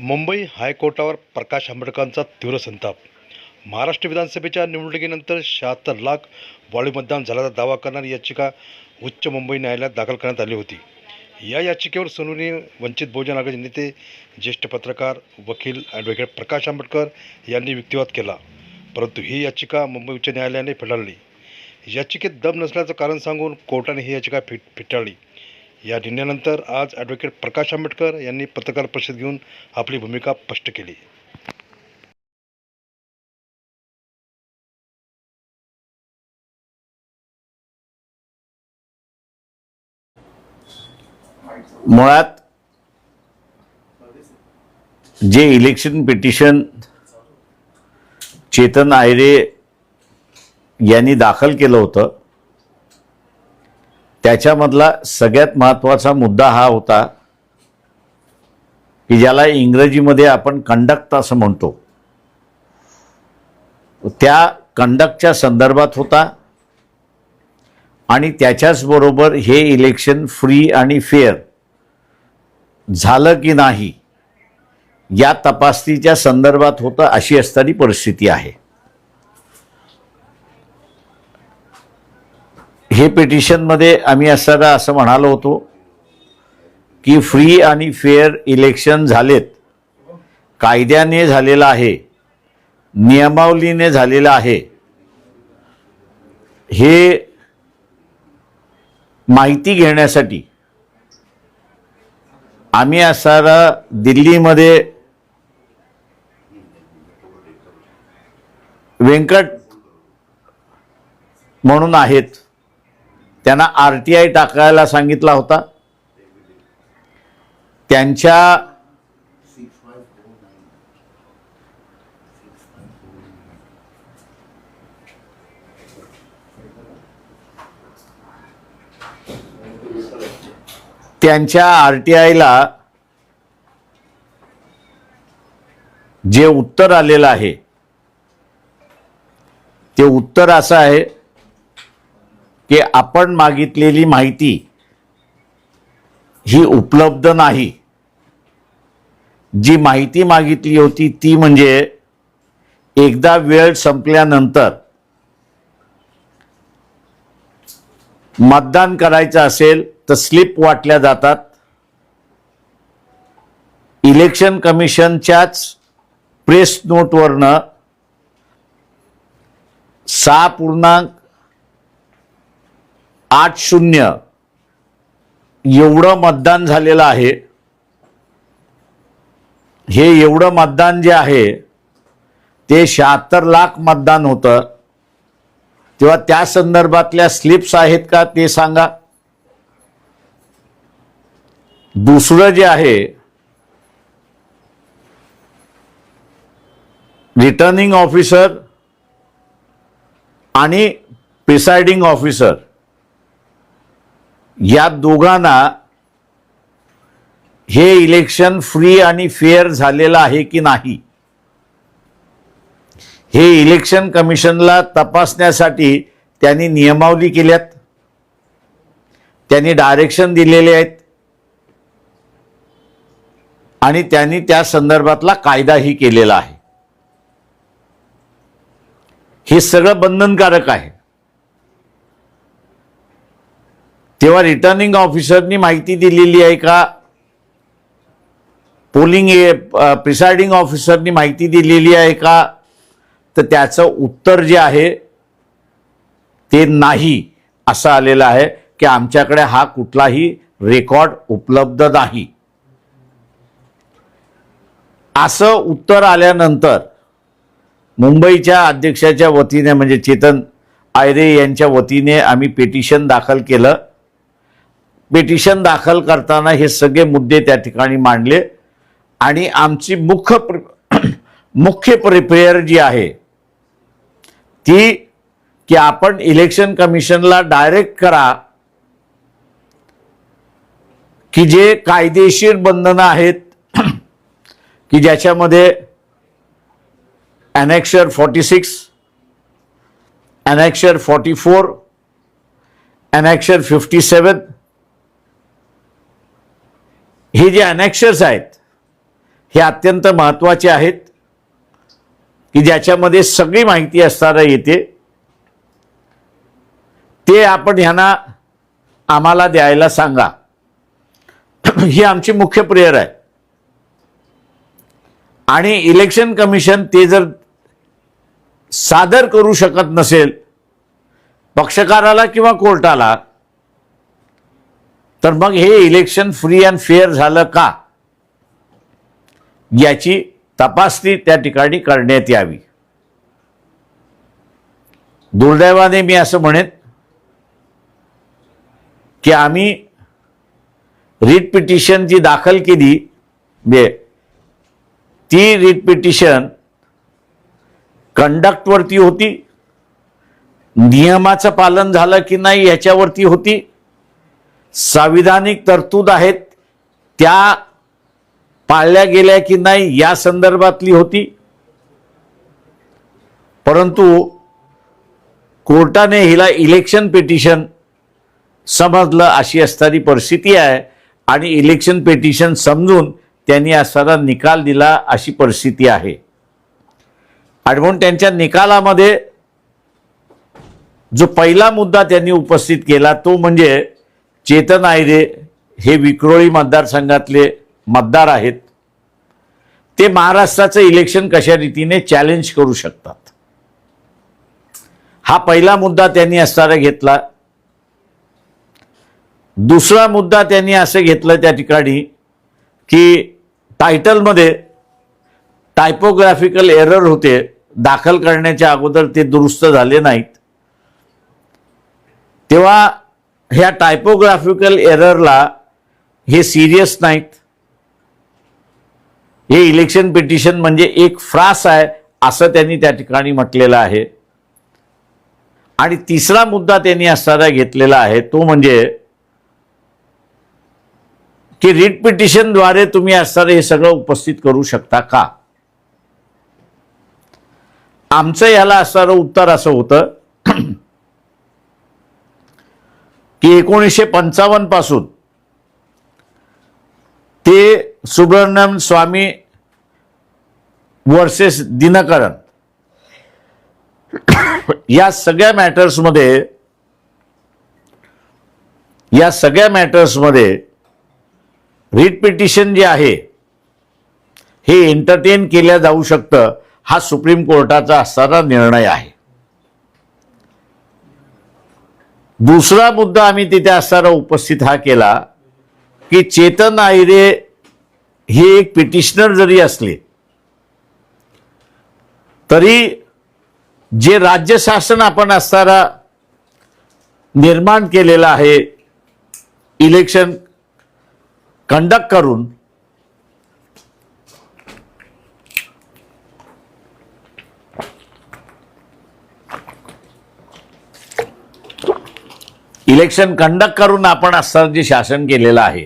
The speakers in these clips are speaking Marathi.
मुंबई हायकोर्टावर प्रकाश आंबेडकरांचा तीव्र संताप. महाराष्ट्र विधानसभेच्या निवडणुकीनंतर शहात्तर लाख बॉडी मतदान झाल्याचा दावा करणारी याचिका उच्च मुंबई न्यायालयात दाखल करण्यात आली होती. या याचिकेवर सुनावणी वंचित बहुजन आघाडी नेते ज्येष्ठ पत्रकार वकील ॲडव्होकेट प्रकाश आंबेडकर यांनी युक्तिवाद केला. परंतु ही याचिका मुंबई उच्च न्यायालयाने फेटाळली. याचिकेत दम नसल्याचं कारण सांगून कोर्टाने ही याचिका फिट फेटाळली. या निर्णयानंतर आज ॲडव्होकेट प्रकाश आंबेडकर यांनी पत्रकार परिषद घेऊन आपली भूमिका स्पष्ट केली. मुळात जे इलेक्शन पिटिशन चेतन आयरे यांनी दाखल केलं होतं त्याच्यामधला सगळ्यात महत्त्वाचा मुद्दा हा होता की ज्याला इंग्रजीमध्ये आपण कंडक्ट असं म्हणतो. त्या कंडक्टच्या संदर्भात होता आणि त्याच्याच बरोबर हे इलेक्शन फ्री आणि फेअर झालं की नाही या तपासणीच्या संदर्भात होतं अशी असणारी परिस्थिती आहे. हे पिटिशनमध्ये आम्ही असताना असं म्हणालो होतो की फ्री आणि फेअर इलेक्शन झालेत. कायद्याने झालेलं आहे. नियमावलीने झालेलं आहे. हे माहिती घेण्यासाठी आम्ही असताना दिल्लीमध्ये व्यंकट म्हणून आहेत. त्यांना आर टी आय टाकायला सांगितला होता. त्यांच्या त्यांच्या आर टी आयला जे उत्तर आलेलं आहे ते उत्तर असं आहे की आपण मागितलेली माहिती ही उपलब्ध नाही. जी माहिती मागितली होती ती म्हणजे एकदा वेळ संपल्यानंतर मतदान करायचं असेल तर स्लिप वाटल्या जातात. इलेक्शन कमिशनच्याच प्रेस नोटवरनं सहा पूर्णांक आठ शून्य. एवढं मतदान झालेलं आहे. हे एवढं मतदान जे आहे ते शहात्तर लाख मतदान होतं. तेव्हा त्या संदर्भातल्या स्लिप्स आहेत का ते सांगा. दुसरं जे आहे रिटर्निंग ऑफिसर आणि प्रिसाइडिंग ऑफिसर या दोघांना हे इलेक्शन फ्री आणि फेअर झालेलं आहे की नाही? हे इलेक्शन कमिशनला तपासण्यासाठी त्यांनी नियमावली केल्यात. त्यांनी डायरेक्शन दिलेले आहेत. आणि त्यांनी त्या संदर्भातला कायदाही केलेला आहे. हे सगळं बंधनकारक आहे. तेव्हा रिटर्निंग ऑफिसरनी माहिती दिलेली आहे का? पोलिंग प्रिसाइडिंग ऑफिसरनी माहिती दिलेली आहे का? तर त्याचं उत्तर जे आहे ते नाही असं आलेलं आहे की आमच्याकडे हा कुठलाही रेकॉर्ड उपलब्ध नाही. असं उत्तर आल्यानंतर मुंबईच्या अध्यक्षाच्या वतीने म्हणजे चेतन आयरे यांच्या वतीने आम्ही पिटिशन दाखल केलं. पिटिशन दाखल करताना हे सगळे मुद्दे त्या ठिकाणी मांडले. आणि आमची मुख्य प्र- मुख्य प्रिपेअर जी आहे ती की आपण इलेक्शन कमिशनला डायरेक्ट करा. की जे कायदेशीर बंधनं आहेत की ज्याच्यामध्ये annexure forty six annexure forty four annexure fifty seven हे जे अनॅक्शर्स आहेत हे अत्यंत महत्त्वाचे आहेत की ज्याच्यामध्ये सगळी माहिती असताना येते. ते आपण ह्यांना आम्हाला द्यायला सांगा. ही आमची मुख्य प्रेयर आहे. आणि इलेक्शन कमिशन ते जर सादर करू शकत नसेल पक्षकाराला किंवा कोर्टाला तर मग हे इलेक्शन फ्री अँड फेअर झालं का? याची तपासणी त्या ठिकाणी करण्यात यावी. दुर्दैवाने मी असं म्हणेन की आम्ही रिट पिटिशन जी दाखल केली म्हणजे ती रिट पिटिशन कंडक्टवरती होती नियमाचं पालन झालं की नाही याच्यावरती होती संविधानिक तरतूद आहेत त्या पाळल्या गेल्या की नाही या संदर्भातली होती. परंतु कोर्टाने हिला इलेक्शन पिटिशन समजलं अशी असणारी परिस्थिती आहे आणि इलेक्शन पिटिशन समजून त्यांनी असणारा निकाल दिला अशी परिस्थिती आहे. आणि म्हणून त्यांच्या निकालामध्ये जो पहिला मुद्दा त्यांनी उपस्थित केला तो म्हणजे चेतन आयरे हे विक्रोळी मतदारसंघातले मतदार आहेत. ते महाराष्ट्राचं इलेक्शन कशा रीतीने चॅलेंज करू शकतात? हा पहिला मुद्दा त्यांनी असणारा घेतला. दुसरा मुद्दा त्यांनी असं घेतलं त्या ठिकाणी की टायटलमध्ये टायपोग्राफिकल एरर होते. दाखल करण्याच्या अगोदर ते दुरुस्त झाले नाहीत. तेव्हा ह्या टायपोग्राफिकल एररला हे सिरियस नाहीत. हे इलेक्शन पिटिशन म्हणजे एक फ्रास आहे असं त्यांनी त्या ठिकाणी म्हटलेलं आहे. आणि तिसरा मुद्दा त्यांनी असणारा घेतलेला आहे तो म्हणजे की रिट पिटिशनद्वारे तुम्ही असणारं हे सगळं उपस्थित करू शकता का? आमचं याला असणारं उत्तर असं होतं. की एकोणीसशे पंचावन्नपासून ते सुब्रमण्यम स्वामी वर्सेस दिनकरन या सगळ्या मॅटर्समध्ये या सगळ्या मॅटर्समध्ये रिट पिटिशन जे आहे हे एंटरटेन केल्या जाऊ शकतं हा सुप्रीम कोर्टाचा असणारा निर्णय आहे. दुसरा मुद्दा आम्ही तिथे असताना उपस्थित हा केला की चेतन आयरे हे एक पिटिशनर जरी असले तरी जे राज्य शासन आपण असताना निर्माण केलेलं आहे इलेक्शन कंडक्ट करून इलेक्शन कंडक्ट करून आपण असं जे शासन केलेलं आहे.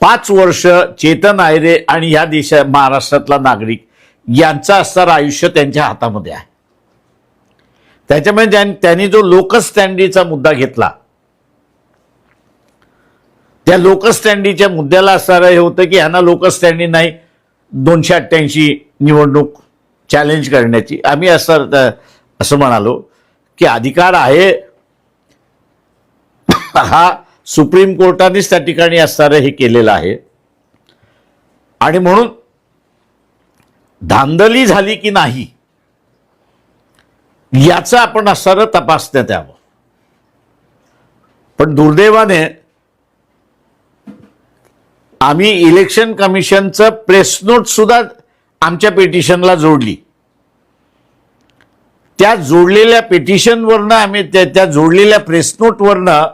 पाच वर्ष चेतन आयरे आणि ह्या देशा महाराष्ट्रातला नागरिक यांचं असणार आयुष्य त्यांच्या हातामध्ये आहे. त्याच्यामुळे त्यांनी जो लोकस्टँडीचा मुद्दा घेतला त्या लोकस्टँडीच्या मुद्द्याला असणारं हे होतं की ह्यांना लोकस स्टँडी नाही दोनशे अठ्ठ्याऐंशी निवडणूक चॅलेंज करण्याची. आम्ही असं असं म्हणालो की अधिकार आहे हा सुप्रीम कोर्टानेच त्या ठिकाणी असणारं हे केलेलं आहे. आणि म्हणून धांदली झाली की नाही याचं आपण असणारं तपासण्यात यावं पण दुर्दैवाने आम्ही इलेक्शन कमिशनचं प्रेस नोट सुद्धा आमच्या पेटिशनला जोडली. त्या जोडलेल्या पेटिशनवरनं आम्ही त्या त्या जोडलेल्या प्रेस नोटवरनं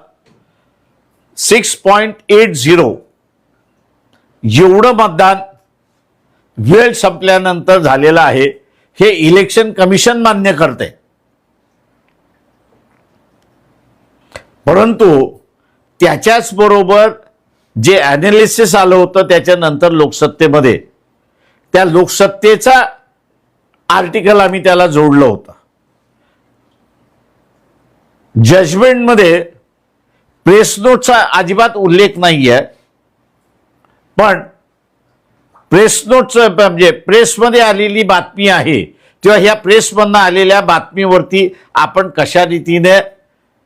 सिक्स पॉईंट एट झिरो. एवढं मतदान वेळ संपल्यानंतर झालेलं आहे. हे इलेक्शन कमिशन मान्य करते. परंतु त्याच्याच बरोबर जे ॲनालिसिस आलं होतं त्याच्यानंतर लोकसत्तेमध्ये त्या लोकसत्तेचा आर्टिकल आम्ही त्याला जोडलं होतं. जजमेंटमध्ये प्रेस नोटचा अजिबात उल्लेख नाही आहे पण प्रेस नोटचं म्हणजे प्रेसमध्ये आलेली बातमी आहे किंवा ह्या प्रेसमधनं आलेल्या बातमीवरती आपण कशा रीतीने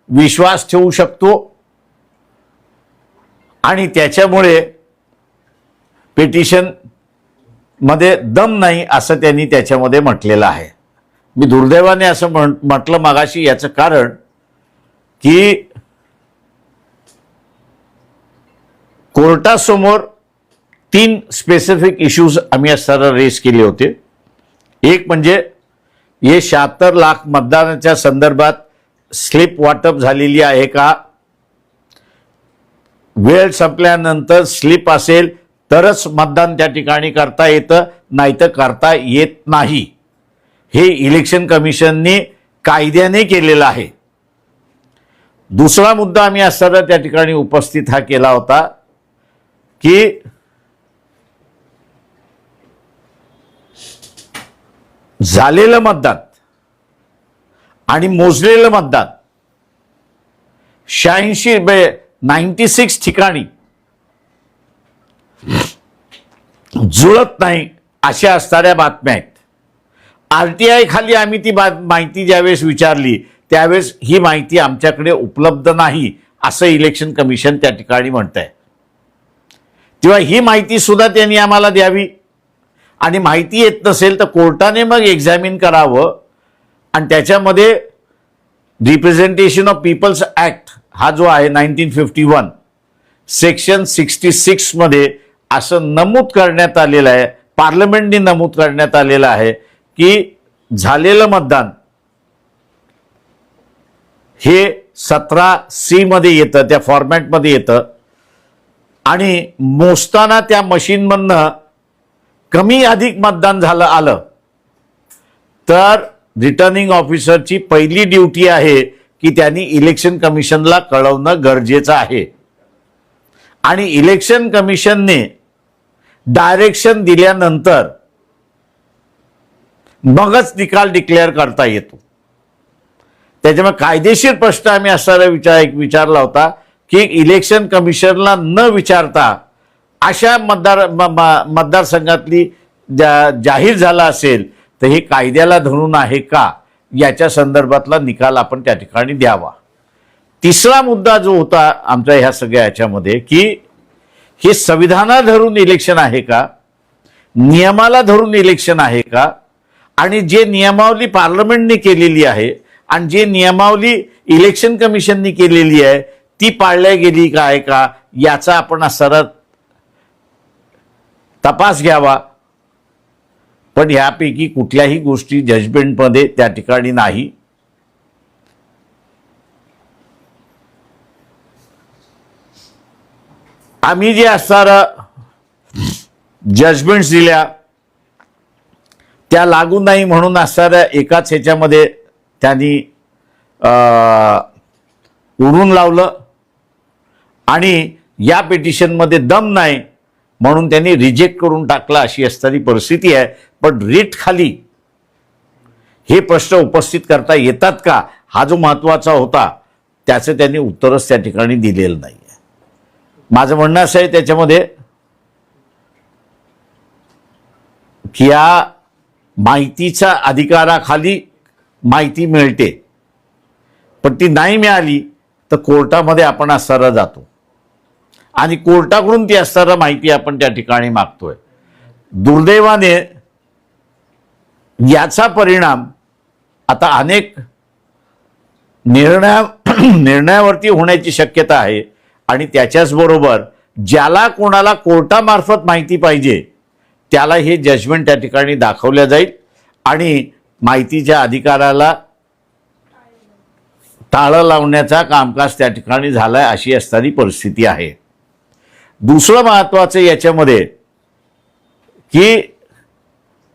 विश्वास ठेवू शकतो? आणि त्याच्यामुळे पिटिशनमध्ये दम नाही असं त्यांनी त्याच्यामध्ये म्हटलेलं आहे. मी दुर्दैवाने असं म्हण म्हटलं मागाशी याचं कारण की कोर्टासमोर तीन स्पेसिफिक इश्यूज आम्ही असताना रेस केले होते. एक म्हणजे हे शहात्तर लाख मतदानाच्या संदर्भात स्लिप वाटप झालेली आहे का? वेळ संपल्यानंतर स्लिप असेल तरच मतदान त्या ठिकाणी करता येतं नाही तर करता येत नाही. हे इलेक्शन कमिशनने कायद्याने केलेलं आहे. दुसरा मुद्दा आम्ही असताना त्या ठिकाणी उपस्थित हा केला होता. की झालेलं मतदान आणि मोजलेलं मतदान शहाऐंशी नाईन्टी सिक्स ठिकाणी जुळत नाही अशा असणाऱ्या बातम्या आहेत. आरटीआय खाली आम्ही ती बा माहिती ज्यावेळेस विचारली त्यावेळेस ही माहिती आमच्याकडे उपलब्ध नाही असं इलेक्शन कमिशन त्या ठिकाणी म्हणत आहे तेव्हा ही माहिती सुद्धा त्यांनी आम्हाला द्यावी. आणि माहिती येत नसेल तर कोर्टाने मग एक्झामिन करावं. आणि त्याच्यामध्ये रिप्रेझेंटेशन ऑफ पीपल्स ॲक्ट हा जो आहे nineteen fifty one section sixty सिक्समध्ये असं नमूद करण्यात आलेलं आहे पार्लमेंटने नमूद करण्यात आलेलं आहे की झालेलं मतदान हे सतरा सीमध्ये येतं त्या फॉर्मॅटमध्ये येतं. आणि मोजताना त्या मशीनमधनं कमी अधिक मतदान झालं आलं. तर रिटर्निंग ऑफिसरची पहिली ड्युटी आहे की त्यांनी इलेक्शन कमिशनला कळवणं गरजेचं आहे. आणि इलेक्शन कमिशनने डायरेक्शन दिल्यानंतर मगच निकाल डिक्लेअर करता येतो. त्याच्यामुळे कायदेशीर प्रश्न आम्ही असायला विचार एक विचारला होता की इलेक्शन कमिशनला न विचारता अशा मतदार म- म- मतदारसंघातली जा जाहीर झाला असेल तर हे कायद्याला धरून आहे का? याच्या संदर्भातला निकाल आपण त्या ठिकाणी द्यावा. तिसरा मुद्दा जो होता आमच्या ह्या सगळ्या याच्यामध्ये की हे संविधाना धरून इलेक्शन आहे का? नियमाला धरून इलेक्शन आहे का? आणि जे नियमावली पार्लमेंटने केलेली आहे आणि जे नियमावली इलेक्शन कमिशननी केलेली आहे ती पाळल्या गेली काय का याचा आपण सरळ तपास घ्यावा. पण यापैकी कुठल्याही गोष्टी जजमेंटमध्ये त्या ठिकाणी नाही. आम्ही जे असणार जजमेंट्स दिल्या त्या लागू नाही म्हणून असणाऱ्या एकाच ह्याच्यामध्ये त्यांनी अं, उडून लावलं. आणि या पिटिशनमध्ये दम नाही म्हणून त्यांनी रिजेक्ट करून टाकला अशी असणारी परिस्थिती आहे. पण रीट खाली हे प्रश्न उपस्थित करता येतात का? हा जो महत्त्वाचा होता त्याचं त्यांनी उत्तरच त्या ठिकाणी दिलेलं नाही आहे माझं म्हणणं असं आहे त्याच्यामध्ये की या माहितीच्या अधिकाराखाली माहिती मिळते. पण ती नाही मिळाली तर कोर्टामध्ये आपण असताना जातो. आणि कोर्टाकडून ती असताना माहिती आपण त्या ठिकाणी मागतोय. दुर्दैवाने याचा परिणाम आता अनेक निर्णया निर्णयावरती होण्याची शक्यता आहे आणि त्याच्याचबरोबर ज्याला कोणाला कोर्टामार्फत माहिती पाहिजे त्याला हे जजमेंट त्या ठिकाणी दाखवल्या जाईल आणि माहितीच्या अधिकाराला टाळं लावण्याचा कामकाज त्या ठिकाणी झालाय अशी असणारी परिस्थिती आहे. दुसरं महत्वाचं याच्यामध्ये की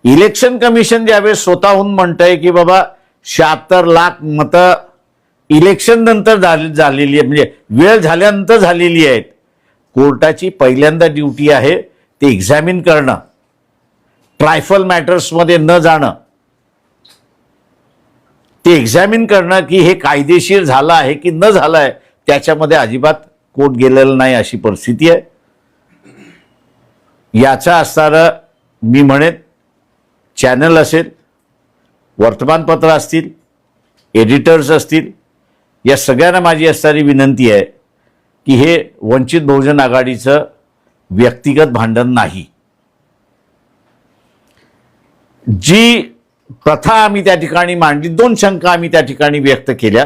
इलेक्शन कमिशन ज्यावेळेस स्वतःहून म्हणतंय की बाबा शहात्तर लाख मतं इलेक्शन नंतर झाली झालेली आहे म्हणजे वेळ झाल्यानंतर झालेली आहेत. कोर्टाची पहिल्यांदा ड्युटी आहे ते एक्झामिन करणं. ट्रायफल मॅटर्समध्ये न जाणं. ते एक्झामिन करणं की हे कायदेशीर झालं आहे की न झालं आहे त्याच्यामध्ये अजिबात कोर्ट गेलेलं नाही अशी परिस्थिती आहे. याचा असणारं मी म्हणेन चॅनल असेल वर्तमानपत्र असतील एडिटर्स असतील या सगळ्यांना माझी असणारी विनंती आहे की हे वंचित बहुजन आघाडीचं व्यक्तिगत भांडण नाही. जी प्रथा आम्ही त्या ठिकाणी मांडली दोन शंका आम्ही त्या ठिकाणी व्यक्त केल्या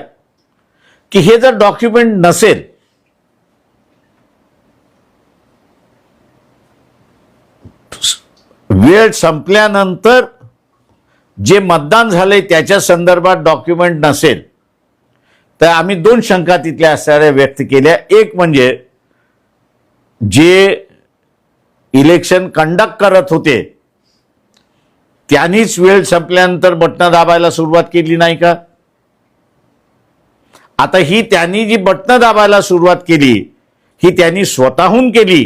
की हे जर डॉक्युमेंट नसेल वेळ संपल्यानंतर जे मतदान झाले त्याच्या संदर्भात डॉक्युमेंट नसेल तर आम्ही दोन शंका तिथल्या असणाऱ्या व्यक्त केल्या. एक म्हणजे जे इलेक्शन कंडक्ट करत होते त्यांनीच वेळ संपल्यानंतर बटणं दाबायला सुरुवात केली नाही का? आता ही त्यांनी जी बटणं दाबायला सुरुवात केली ही त्यांनी स्वतःहून केली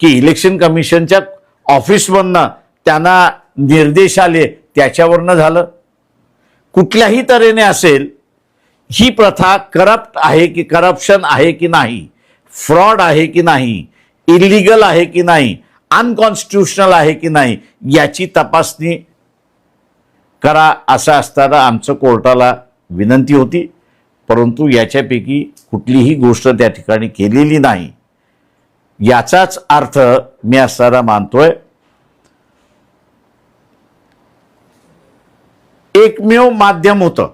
की इलेक्शन कमिशनच्या ऑफिसमधनं त्यांना निर्देश आले त्याच्यावरनं झालं. कुठल्याही तऱ्हेने असेल ही प्रथा करप्ट आहे की करप्शन आहे की नाही फ्रॉड आहे की नाही इलिगल आहे की नाही अनकॉन्स्टिट्युशनल आहे की नाही याची तपासणी करा असं असताना आमचं कोर्टाला विनंती होती. परंतु याच्यापैकी कुठलीही गोष्ट त्या ठिकाणी केलेली नाही. याचाच अर्थ मी असताना मानतोय एकमेव माध्यम होतं.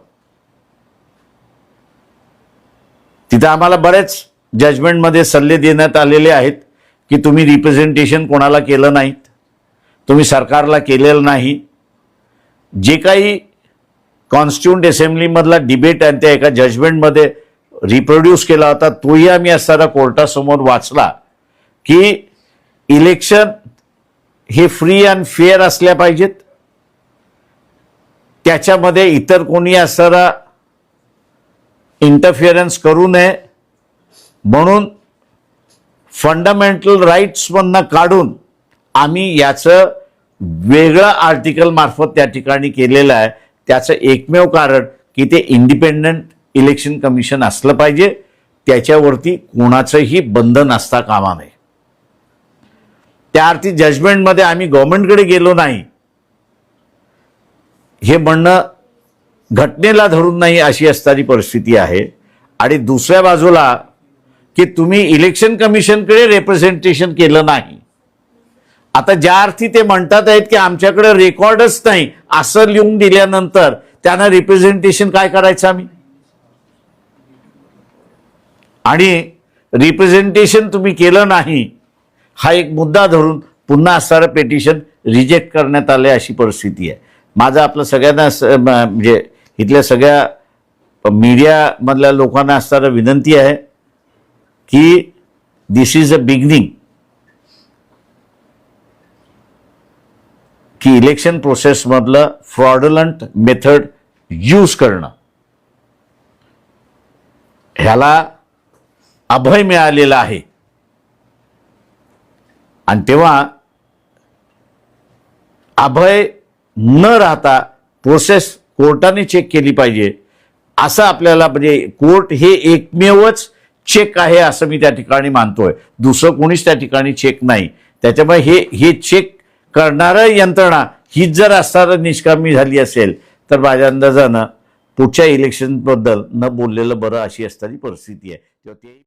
तिथं आम्हाला बरेच जजमेंटमध्ये सल्ले देण्यात आलेले आहेत की तुम्ही रिप्रेझेंटेशन कोणाला केलं नाहीत तुम्ही सरकारला केलेलं नाही. जे काही कॉन्स्टिट्युंट असेंब्लीमधला डिबेट आणि त्या एका जजमेंटमध्ये रिप्रोड्यूस केला होता तोही आम्ही असताना कोर्टासमोर वाचला. की इलेक्शन हे फ्री अँड फेअर असल्या पाहिजेत. त्याच्यामध्ये इतर कोणी असणारा इंटरफिअरन्स करू नये. म्हणून फंडामेंटल राईट्समधनं काढून आम्ही याचं वेगळं आर्टिकल मार्फत त्या ठिकाणी केलेलं आहे. त्याचं एकमेव कारण की ते इंडिपेंडंट इलेक्शन कमिशन असलं पाहिजे. त्याच्यावरती कोणाचंही बंधन असता कामा नये. त्या अर्थी जजमेंटमध्ये आम्ही गव्हर्नमेंटकडे गेलो नाही. हे म्हणणं घटनेला धरून नाही अशी असणारी परिस्थिती आहे. आणि दुसऱ्या बाजूला की तुम्ही इलेक्शन कमिशनकडे रिप्रेझेंटेशन केलं नाही. आता ज्या अर्थी ते म्हणतात आहेत की आमच्याकडे रेकॉर्डच नाही असं लिहून दिल्यानंतर त्यांना रिप्रेझेंटेशन काय करायचं आम्ही? आणि रिप्रेझेंटेशन तुम्ही केलं नाही हा एक मुद्दा धरून पुन्हा असणारं पेटिशन रिजेक्ट करण्यात आले अशी परिस्थिती आहे. माझं आपलं सगळ्यांना म्हणजे इथल्या सगळ्या मीडियामधल्या लोकांना असणारं विनंती आहे की दिस इज अ बिगनिंग की इलेक्शन प्रोसेसमधलं फ्रॉडलंट मेथड यूज करणं. ह्याला अभय मिळालेला आहे. आणि तेव्हा अभय न राहता प्रोसेस कोर्टाने चेक केली पाहिजे. असं आपल्याला म्हणजे कोर्ट हे एकमेवच चेक आहे असं मी त्या ठिकाणी मानतोय. दुसरं कोणीच त्या ठिकाणी चेक नाही. त्याच्यामुळे हे हे चेक करणारं यंत्रणा हीच जर असणारं निष्कामी झाली असेल तर माझ्या अंदाजानं पुढच्या इलेक्शनबद्दल न बोललेलं बरं अशी असणारी परिस्थिती आहे. तेव्हा ते